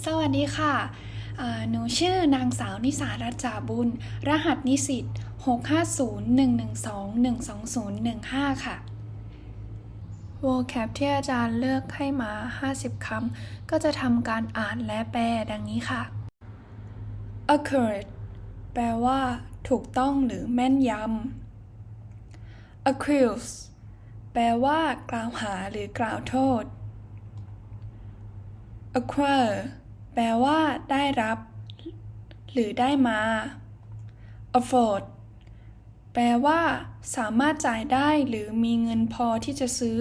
สวัสดีค่ะ หนูชื่อนางสาวนิสารัจจาบุญ รหัสนิสิต650-112-12015 ค่ะ vocab ที่อาจารย์เลือกให้มา 50 คำ ก็จะทำการอ่านและแปลดังนี้ค่ะ accurate แปลว่า ถูกต้องหรือแม่นยำ accuse แปลว่า กล่าวหาหรือกล่าวโทษ acquire แปลว่า ได้รับ หรือได้มา afford แปลว่า สามารถจ่ายได้หรือมีเงินพอที่จะซื้อ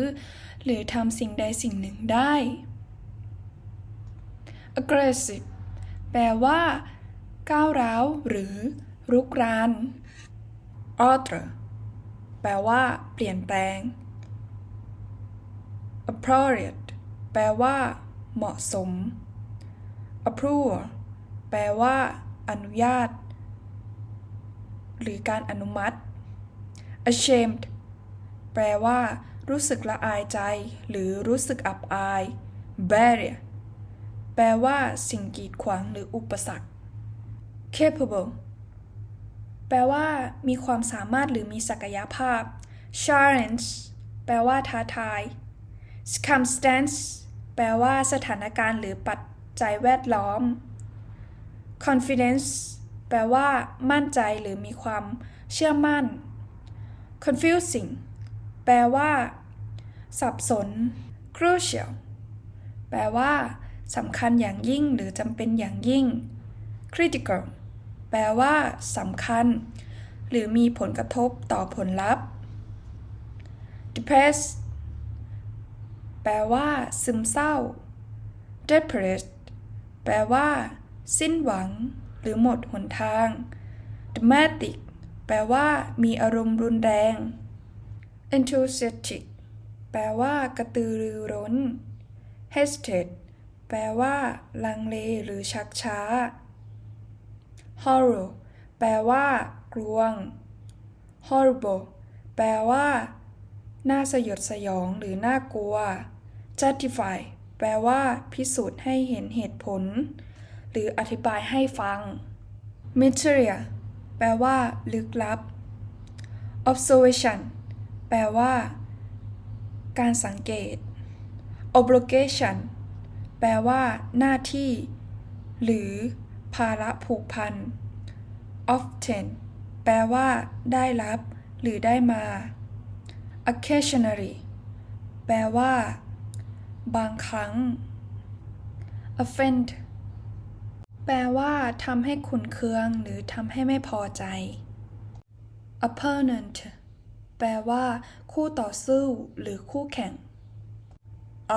หรือทำสิ่งใดสิ่งหนึ่งได้ aggressive แปลว่า ก้าวร้าว หรือ รุกราน alter แปลว่า เปลี่ยนแปลง appropriate แปลว่า เหมาะสม approve แปลว่า อนุญาต หรือการอนุมัติ ashamed แปลว่า รู้สึกละอายใจ หรือรู้สึกอับอาย barrier แปลว่า สิ่งกีดขวางหรืออุปสรรค capable แปลว่า มีความสามารถหรือมีศักยภาพ challenge แปลว่า ท้าทาย circumstance แปลว่าสถานการณ์หรือปัจ จัยแวดล้อม confidence แปลว่า มั่นใจหรือมีความเชื่อมั่น confusing แปลว่า สับสน crucial แปลว่าสำคัญอย่างยิ่งหรือจำเป็นอย่างยิ่ง critical แปลว่าสำคัญ หรือมีผลกระทบต่อผลลัพธ์ depressed แปลว่า ซึมเศร้า depressed แปลว่า สิ้นหวัง หรือหมดหนทาง dramatic แปลว่า มีอารมณ์รุนแรง enthusiastic แปลว่า กระตือรือร้น hesitate แปลว่า ลังเลหรือชักช้า horror แปลว่า กลวง horrible แปลว่า น่าสยดสยองหรือน่ากลัว justify แปลว่า พิสูจน์ให้เห็นเหตุผล หรืออธิบายให้ฟัง mysterious แปลว่า ลึกลับ observation แปลว่า การสังเกต obligation แปลว่า หน้าที่ หรือ ภาระผูกพัน often แปลว่า ได้รับ หรือได้มา occasionally แปลว่า บางครั้ง offend แปลว่าทำให้ขุนเคืองหรือทำให้ไม่พอใจ opponent แปลว่า คู่ต่อสู้หรือคู่แข่ง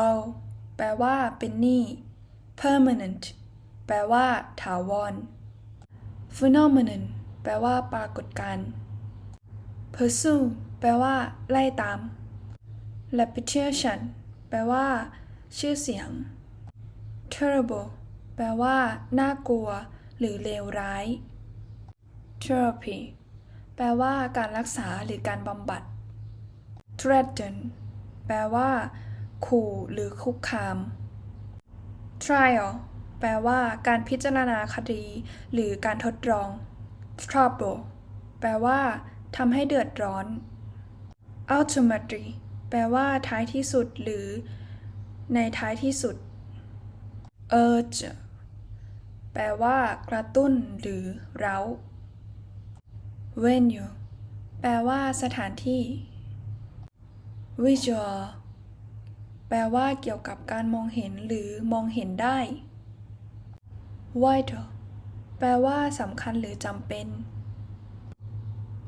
all แปลว่า เป็นหนี้ permanent แปลว่า ถาวร phenomenon แปลว่า ปรากฏการณ์ pursue แปลว่า ไล่ตาม reputation ลว่า ชื่อเสียง terrible แปลว่า น่ากลัว หรือเลวร้าย therapy แปลว่า การรักษาหรือการบำบัด threaten แปลว่า ขู่หรือคุกคาม trial แปลว่า การพิจารณาคดี หรือการทดลอง trouble แปลว่าทำให้เดือดร้อน ultimately แปลว่าท้ายที่สุดหรือ ในท้ายที่สุด urge แปลว่ากระตุ้นหรือเร้า venue แปลว่าสถานที่ visual แปลว่าเกี่ยวกับการมองเห็นหรือมองเห็นได้ vital แปลว่าสำคัญหรือจำเป็น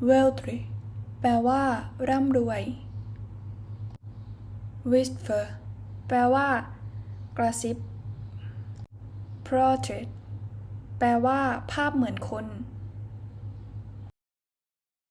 wealthy แปลว่าร่ำรวย whisper แปลว่า กระซิบ portrait แปลว่า ภาพเหมือนคน